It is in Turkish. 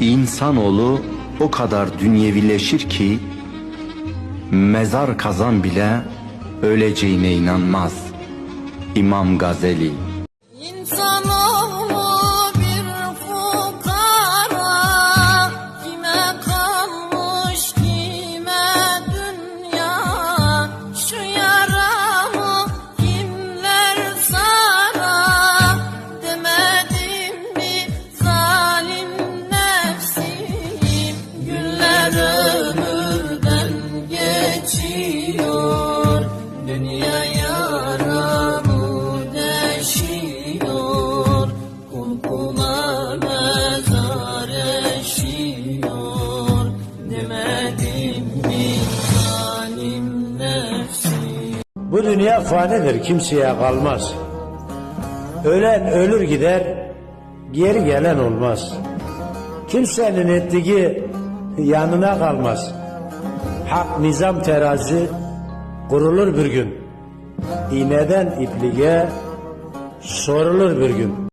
İnsanoğlu o kadar dünyevileşir ki mezar kazan bile öleceğine inanmaz. İmam Gazeli Bu dünya fanidir, kimseye kalmaz. Ölen ölür gider, geri gelen olmaz. Kimsenin ettiği yanına kalmaz. Hak nizam terazi kurulur bir gün. İğneden ipliğe sorulur bir gün.